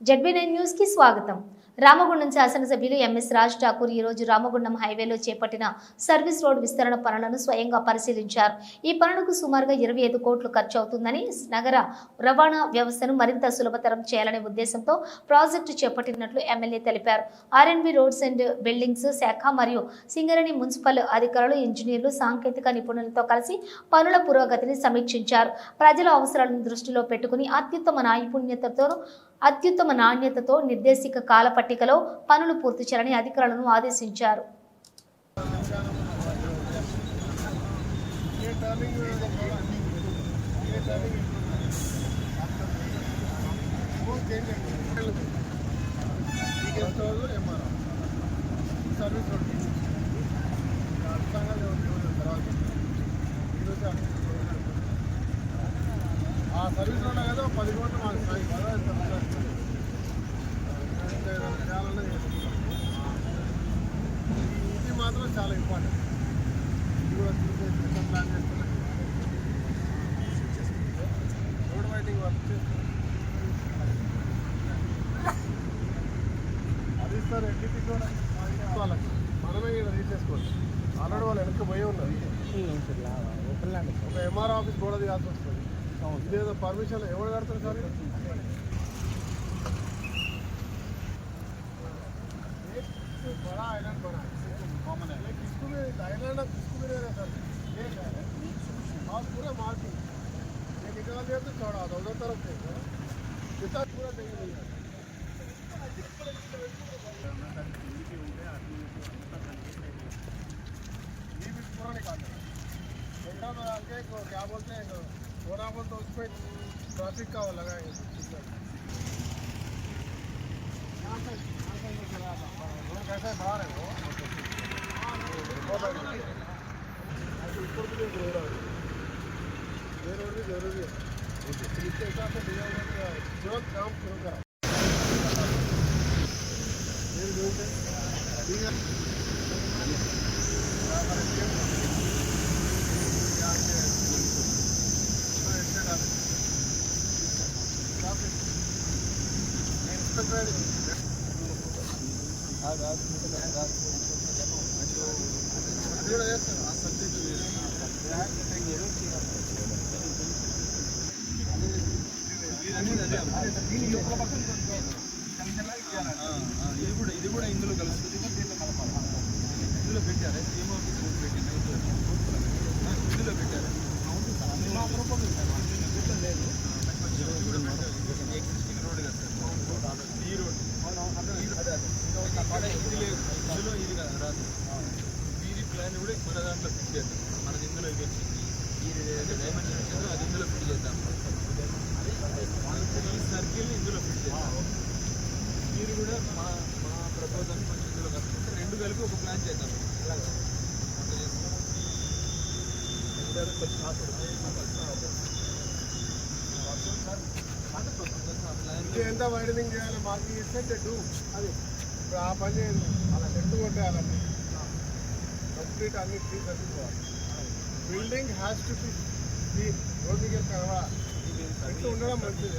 ZB nine న్యూస్కి స్వాగతం. రామగుండం శాసనసభ్యులు ఎంఎస్ రాజ్ ఠాకూర్ ఈ రోజు రామగుండం హైవేలో చేపట్టిన సర్వీస్ రోడ్ విస్తరణ పనులను స్వయంగా పరిశీలించారు. ఈ పనులకు సుమారుగా ఇరవై ఐదు కోట్లు ఖర్చు అవుతుందని నగర రవాణా వ్యవస్థను మరింత సులభతరం చేయాలనే ఉద్దేశంతో ప్రాజెక్టు చేపట్టినట్లు ఎమ్మెల్యే తెలిపారు. ఆర్ఎన్బి రోడ్స్ అండ్ బిల్డింగ్స్ శాఖ మరియు సింగరేణి మున్సిపల్ అధికారులు ఇంజనీర్లు సాంకేతిక నిపుణులతో కలిసి పనుల పురోగతిని సమీక్షించారు. ప్రజల అవసరాలను దృష్టిలో పెట్టుకుని అత్యుత్తమ నైపుణ్యతతో అత్యుత్తమ నాణ్యతతో నిర్దేశిక కాల పట్టికలో పనులు పూర్తి చేయాలని అధికారులను ఆదేశించారు. సర్వీస్ పది మాకు చాలా ఇంపార్టెంట్ ఇది కూడా చూసే ప్లాన్ చేస్తున్నారు రోడ్ వైడింగ్ వర్క్ అది సార్ ఎన్టీపీకి వాళ్ళకి. మనమే రీచ్ చేసుకోవచ్చు ఆల్రెడీ వాళ్ళు వెనక్కి పోయి ఉన్నారు. ఒక ఎంఆర్ ఆఫీస్ కూడా తీయాల్సి వస్తుంది. ఇదేదో పర్మిషన్ ఎవరు కడతారు సార్ బడా ఐలాండ్ బడా. किसको भी नहीं रहा सर एक है और पूरा मार्किंग ये निकाल दिया तो चौड़ा था उधर तरफ देखो कितना पूरा नहीं नहीं है ये भी पूरा निकाल देना छोटा में आगे को क्या बोलते हैं थोड़ा बोलते उस पर ट्रैफिक का वो लगाएंगे यहाँ से यहाँ से ये चला था रोड कैसे बाहर है वो सिर्फ़ रोड आ गई ये रोड भी ज़रूरी है इसके हिसाब से तुरंत काम शुरू करा आज आज आज जो सब्जेक्ट ఇది కూడా ఇది కూడా ఇందులో కలుస్తుంది ఇందులో పెట్టారు ఏమో ఇందులో పెట్టారు ఎగ్జిస్టింగ్ రోడ్ కదా సార్ ఈ రోడ్ ఇది ఇందులో ఇది కదా రాదు వీరి ప్లాన్ కూడా మన దాంట్లో ఫిట్ చేద్దాం. మనది ఇందులో ఇది వచ్చింది. ఈ డైమెన్షన్ వచ్చిందో అది ఇందులో ఫిట్ చేద్దాం. ఈ ఇందులో ఫిట్ చేద్దాం మీరు కూడా మా మా ప్రపోజల్ కొంచెం ఇందులో కలుపుకుంటే రెండు కలిపి ఒక ప్లాన్ చేద్దాం అలాగా అంత చేస్తాం ఎంత వైడనింగ్ చేయాలి మాకు ఇస్తే డూ అది ఇప్పుడు ఆ పని చేయండి అలా చెట్టు కొట్టేయాలండి కంప్లీట్ అన్ని tree తగ్గిపోవాలి building has to be road దగ్గర కనవా చెట్టు ఉండడం మంచిది.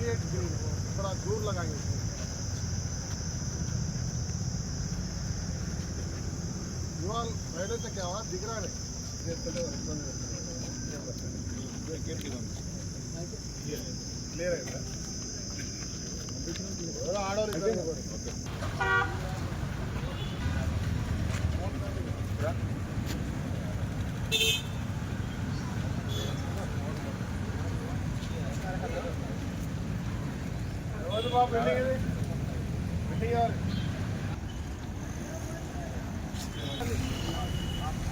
नहीं एक दूर थोड़ा दूर लगाएंगे युवान पहले से क्या हुआ दिख रहा नहीं क्लियर है आडोर బాబు బిల్డింగ్ ఇది బిల్డింగ్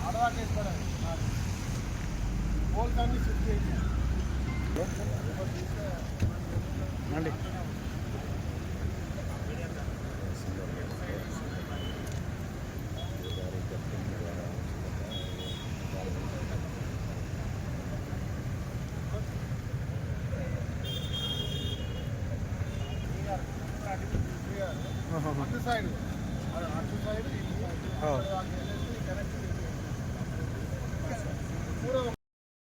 ఆడవాళ్ళు పోల్స్ అన్ని షిఫ్ట్ అటు సైడ్ అటు సైడ్ ఇటు సైడ్ ఆ. అటు సైడ్